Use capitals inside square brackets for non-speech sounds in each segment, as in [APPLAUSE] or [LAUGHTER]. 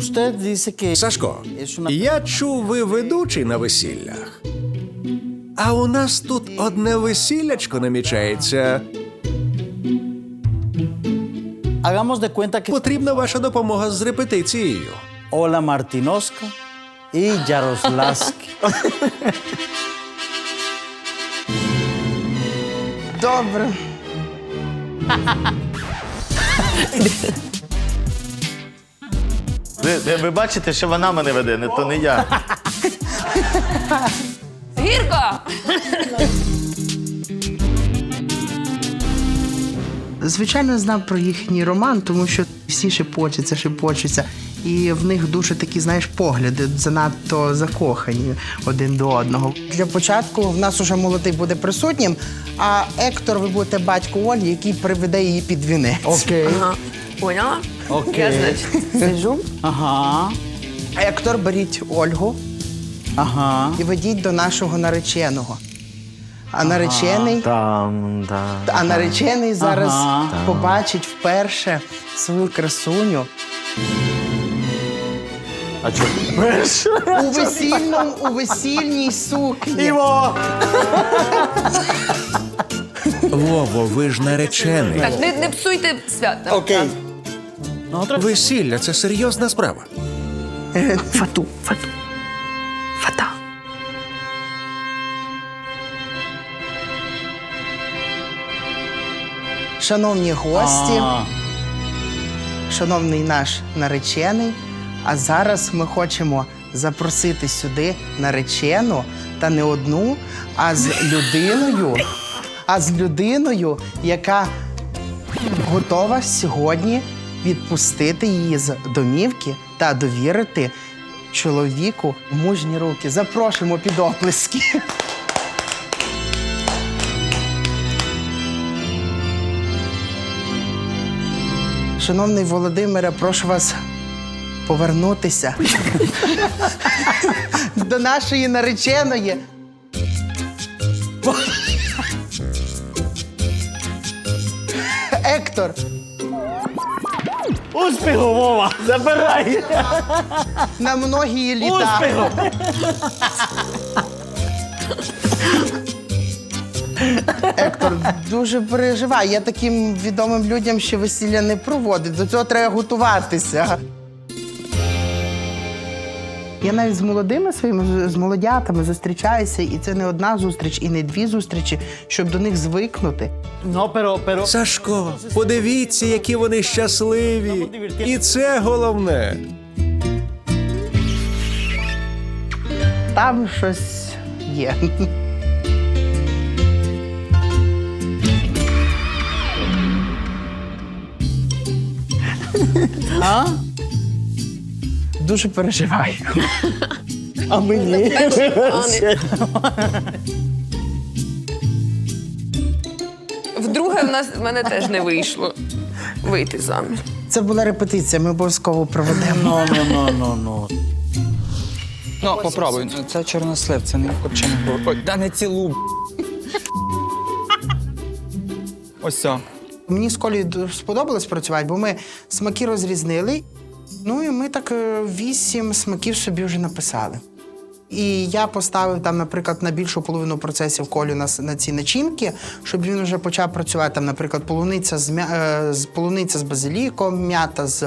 Usted dice que Сашко, una... я чув, ви ведучий на весіллях. А у нас тут одне весіллячко намічається. Hagamos de cuenta que Потрібна ваша допомога з репетицією. Ola Martinoska y Yaroslaski. [LAUGHS] Добре. [LAUGHS] Ви, ви, ви бачите, що вона мене веде, не то не я. Гірко! Звичайно, знав про їхній роман, тому що всі шепочуться, шепочуться. І в них дуже такі, знаєш, погляди занадто закохані один до одного. Для початку в нас уже молодий буде присутнім, а Ектор, ви будете батько Олі, який приведе її під вінець. Ok. Ага. Поняла? Окей. Я, значить, сиджу. Ага. Ектор, беріть Ольгу Ага. і ведіть до нашого нареченого. А наречений, Там, да. а наречений зараз Ага. побачить вперше свою красуню А чого? у весільному, у весільній сукні. Вово, ви ж наречений. Так, не, не псуйте свята. Окей. Весілля це серйозна справа. Фату, фату. Фата. Шановні гості, шановний наш наречений. А зараз ми хочемо запросити сюди наречену та не одну, а з людиною, а з людиною, яка готова сьогодні відпустити її з домівки та довірити чоловіку мужні руки. Запрошуємо під оплески. Шановний Володимире, прошу вас повернутися до нашої нареченої. Ектор, Успіху, Вова! Забирай! на многії літа. Ектор дуже переживає. Я таким відомим людям ще весілля не проводить. До цього треба готуватися. Я навіть з молодими своїми з молодятами зустрічаюся, і це не одна зустріч, і не дві зустрічі, щоб до них звикнути. No, pero, pero. Сашко, подивіться, які вони щасливі. І це головне. Там щось є. А? Дуже переживаю. А мені? Вдруге, в нас в мене теж не вийшло вийти заміж. Це була репетиція, ми обов'язково проведемо. No, no, no, no, no. Ну, попробуй. Це чорнослив, це не копчений бур. Ой, да не цілу. Ось все. Мені з Колею сподобалось працювати, бо ми смаки розрізнили. Ну і ми так е, вісім смаків собі вже написали. І я поставив там, наприклад, на більшу половину процесів колю на, на ці начинки, щоб він вже почав працювати. Там, наприклад, полуниця з, е, з полуниця з базиліком, м'ята з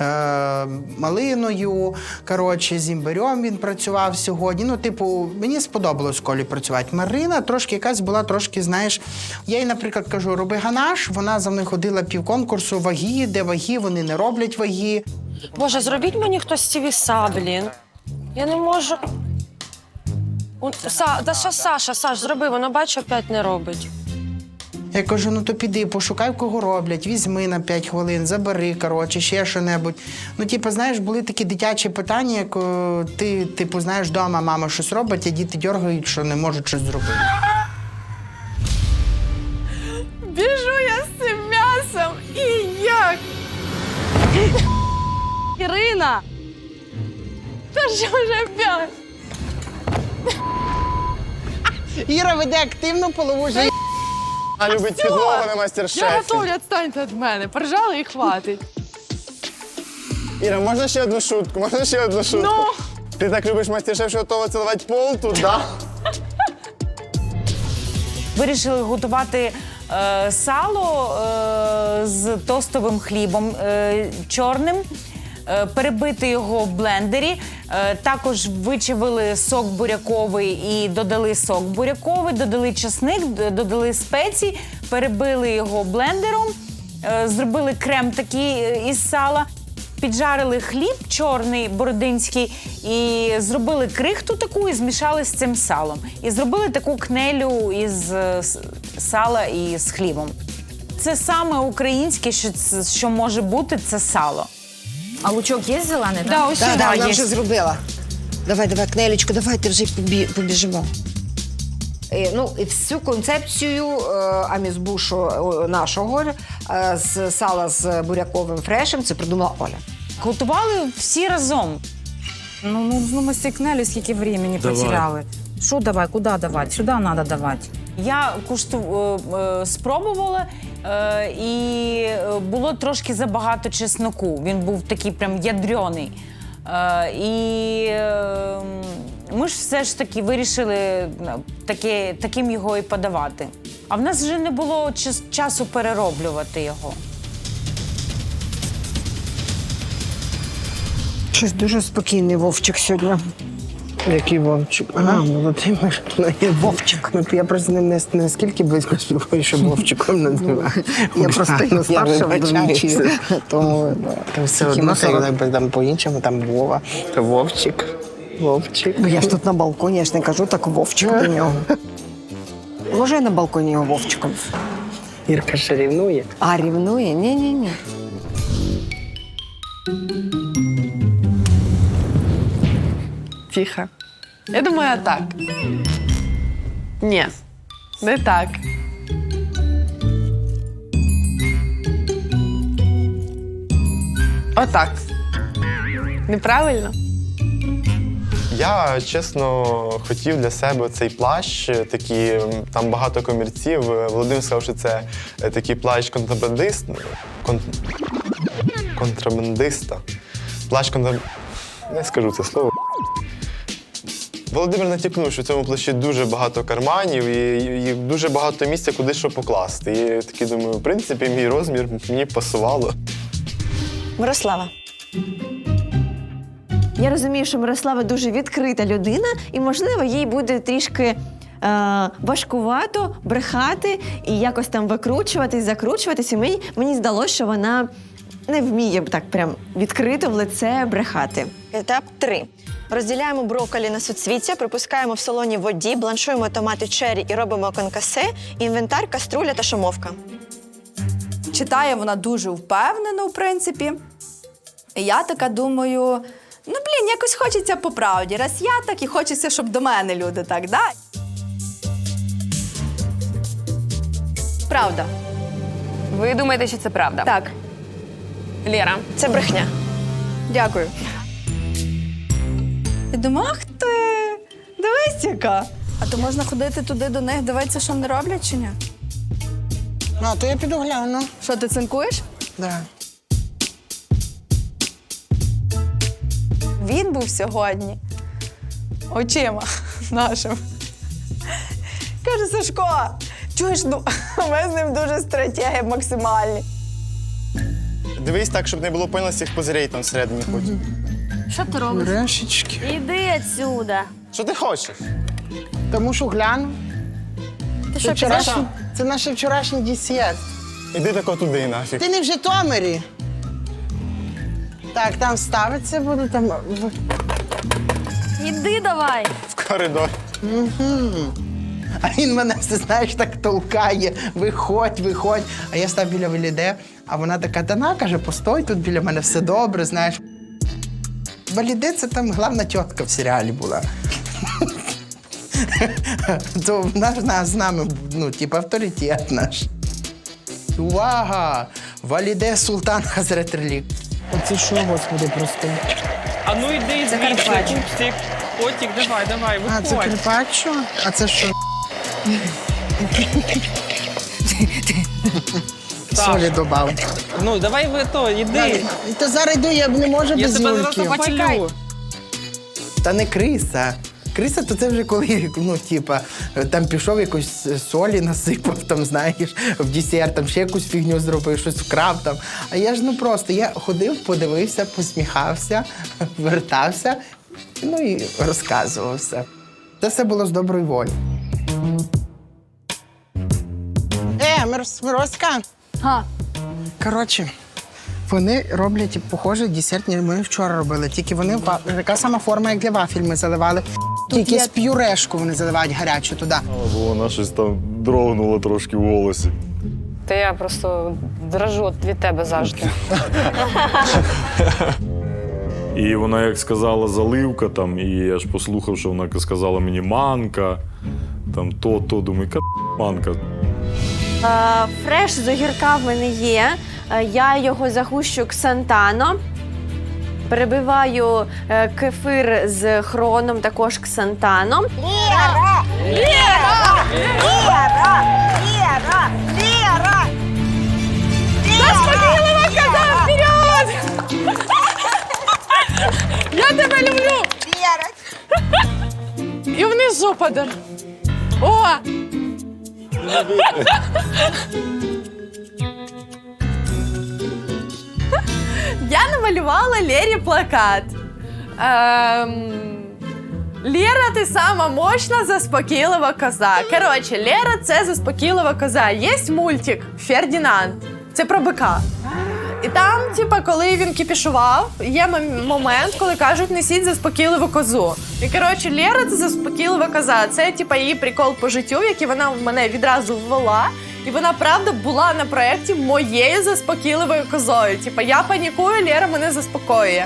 е, малиною. Коротше, з імбирем він працював сьогодні. Ну, типу, мені сподобалось колі працювати. Марина трошки якась була трошки, знаєш. Я їй, наприклад, кажу, роби ганаш. Вона за мною ходила півконкурсу ваги, де ваги, вони не роблять ваги. Боже, зробіть мені хтось ці віса, блін. Я не можу. Са, да що Саша, Саш, зроби, вона бачу, опять не робить. Я кажу, ну то піди, пошукай, кого роблять, візьми на 5 хвилин, забери, коротше, ще що-небудь. Ну, типу, знаєш, були такі дитячі питання, як ти, типу, знаєш, вдома мама щось робить, а діти дергають, що не можуть щось зробити. Ірина! Та що ж опять? Іра веде активну полову життя. А любить підлогу на Я мастер-шефі. готовлю, відстаньте від мене. Поржали і хватить. Іра, можна ще одну шутку? Можна ще одну шутку? Ну? Ти так любиш мастер-шеф, що готова цілувати пол тут, да? Вирішили готувати е, сало е, з тостовим хлібом е, чорним, перебити його в блендері. Е, також вичавили сок буряковий і додали сок буряковий, додали часник, додали спеції, перебили його блендером, е, зробили крем такий е, із сала. Піджарили хліб чорний бородинський і зробили крихту таку і змішали з цим салом. І зробили таку кнелю із е, сала і з хлібом. Це саме українське, що, що може бути, це сало. А лучок є зелений? Да, ось Так, да, вона є. вже зробила. Давай, давай, Кнелечко, давайте вже побі- побіжимо. Е, Ну, і всю концепцію е, амізбушу е, нашого е, з сала з буряковим фрешем це придумала Оля. Готували всі разом. Ну, ну, ну ми стікнели, скільки времени потеряли. Що давай, куди давати? Сюди треба давати. Я кушту е, е, спробувала, е, і е, було трошки забагато чесноку. Він був такий прям ядрьоний. Е, і е, ми ж все ж таки вирішили таке, таким його і подавати. А в нас вже не було час- часу перероблювати його. Щось дуже спокійний Вовчик сьогодні. Який Вовчик? А, Володимир. Ну, я Вовчик. Ну, Я просто не, не наскільки близько спілкуюся, що Вовчиком називаю. Я просто його старша в домі. Тому да, все одно, це якби там по-іншому, там Вова, то Вовчик. Вовчик. Ну, я ж тут на балконі, я ж не кажу так Вовчик до нього. [LAUGHS] Може, я на балконі його Вовчиком? Ірка ще рівнує. А, рівнує? Ні-ні-ні. Тихо. Я думаю, так. Ні, не так. Отак. Неправильно? Я чесно хотів для себе цей плащ, м, там багато комірців. Володимир сказав, що це е, такий плащ контрабандист. Кон... Контрабандиста. Плащ контраб... Не скажу це слово. Володимир натякнув, що в цьому плащі дуже багато карманів і, і дуже багато місця, куди що покласти. І я такий думаю, в принципі, мій розмір мені пасувало. Мирослава. Я розумію, що Мирослава дуже відкрита людина, і, можливо, їй буде трішки е, важкувато брехати і якось там викручуватись, закручуватись. І мені, мені здалося, що вона не вміє так прям відкрито в лице брехати. Етап 3. Розділяємо брокколі на суцвіття, припускаємо в солоні воді, бланшуємо томати чері і робимо конкасе, інвентар, каструля та шумовка. Читає вона дуже впевнено, в принципі. І я така думаю: ну блін, якось хочеться по правді. Раз я так і хочеться, щоб до мене люди так, да? Правда. Ви думаєте, що це правда? Так, Лєра. Це брехня. дякую. Я думаю, ах ти, дивись яка. А то можна ходити туди до них, дивитися, що вони роблять чи ні? Ну, а то я піду гляну. Що ти цинкуєш? Да. Він був сьогодні очима нашим. Каже, Сашко, чуєш, ну, ми з ним дуже стратегі максимальні. Дивись так, щоб не було пильності їх позирей там всередині потім. Що ти робиш? Решечки. Іди отсюда. Що ти хочеш? Тому що гляну. Ти Це, що, вчорашній, це наш вчорашній десерт. Іди тако туди нафіг. Ти не в Житомирі. Так, там ставиться буде там. в- Іди давай. В коридор. А він мене, ти знаєш, так толкає. Виходь, виходь. А я став біля Валіде, а вона така, та на, каже, постой, тут біля мене все добре, знаєш. Валіде це там головна тітка в серіалі була. То вона ж з нами, ну, типу, авторитет наш. Увага! Валіде Султан Хазретрелік. Оце що, господи, просто. А ну йди, Закарпаття. пупсик, котик, давай, давай, А, це Карпаччо? А це що? [LAUGHS] Солі добав. Ну, давай ви то, іди. Та зараз йду, я не можу Я без тебе зараз Юльки. запалю. Та не криса. Криса, то це вже коли, ну, типа, там пішов якусь солі насипав, там, знаєш, в десерт, там ще якусь фігню зробив, щось вкрав там. А я ж ну просто я ходив, подивився, посміхався, [LAUGHS] вертався, ну і розказував все. Це все було з доброї волі. Е, Мирос- Мироська. Га. Коротше, вони роблять похоже десертні. Ми вчора робили. Тільки вони ва- така сама форма, як для вафель ми заливали. Тільки є- з п'юрешку вони заливають гарячу туди. Бо вона щось там дрогнула трошки в голосі. Та я просто дрожу від тебе завжди. І вона як сказала заливка, там, і я ж послухав, що вона сказала мені манка, там то, то, думаю, ка манка. Е, Фреш з огірка в мене є. Е, Я його загущу ксантано. Перебиваю е, кефир з хроном, також ксантаном. Лера! Лера! Лера! Лера! Лера! Заспокійлива коза, вперед! Я тебе люблю! Лера! І внизу подар. О! [LAUGHS] Я намалювала Лері плакат. Ем... Лера, ти сама мощна, заспокійлива коза. Коротше, Лера це заспокійлива коза. Є мультик Фердінанд. Це про бика. І там, типа, коли він кіпішував, є момент, коли кажуть, несіть заспокійливу козу. І коротше, Лера це заспокійлива коза. Це типа її прикол по життю, який вона в мене відразу ввела. І вона правда була на проєкті моєю заспокійливою козою. Типа, я панікую, Лера мене заспокоює.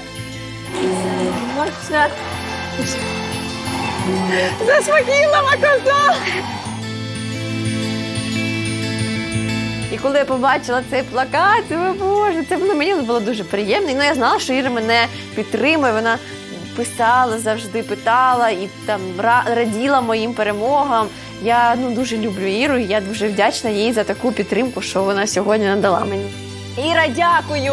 Заспокійлива коза! І коли я побачила цей плакат, о Боже, це ну, мені було дуже приємно. І, Ну, я знала, що Іра мене підтримує. Вона писала завжди, питала і там ра- раділа моїм перемогам. Я ну дуже люблю Іру, і я дуже вдячна їй за таку підтримку, що вона сьогодні надала мені. Іра, дякую!